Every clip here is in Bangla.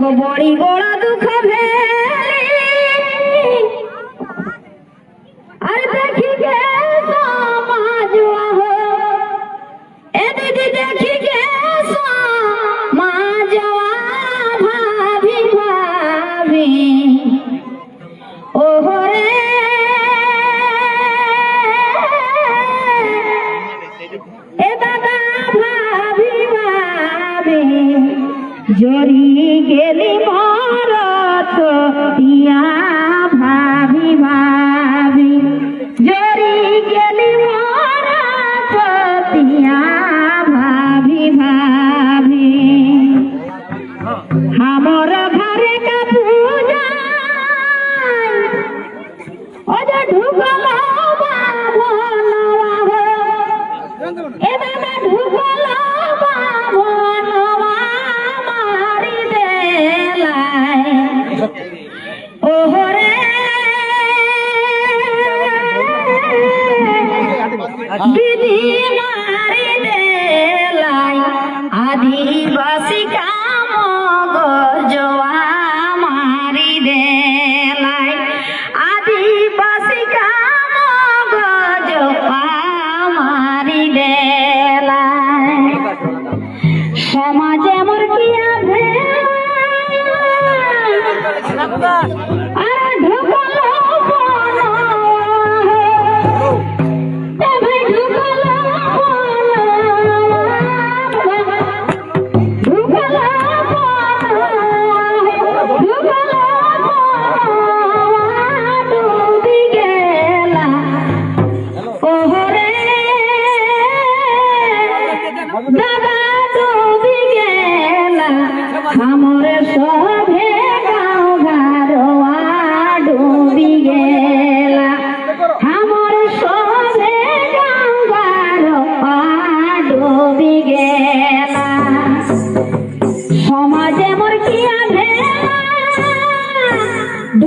સર્વ બોડી ગોળો દુખ ભેલી আদিবাসী কাম গোয়ামারি দেলাই আদিবাসী কাম গোয়ামারি দেলাই সমাজ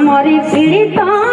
আমার পীড়িতা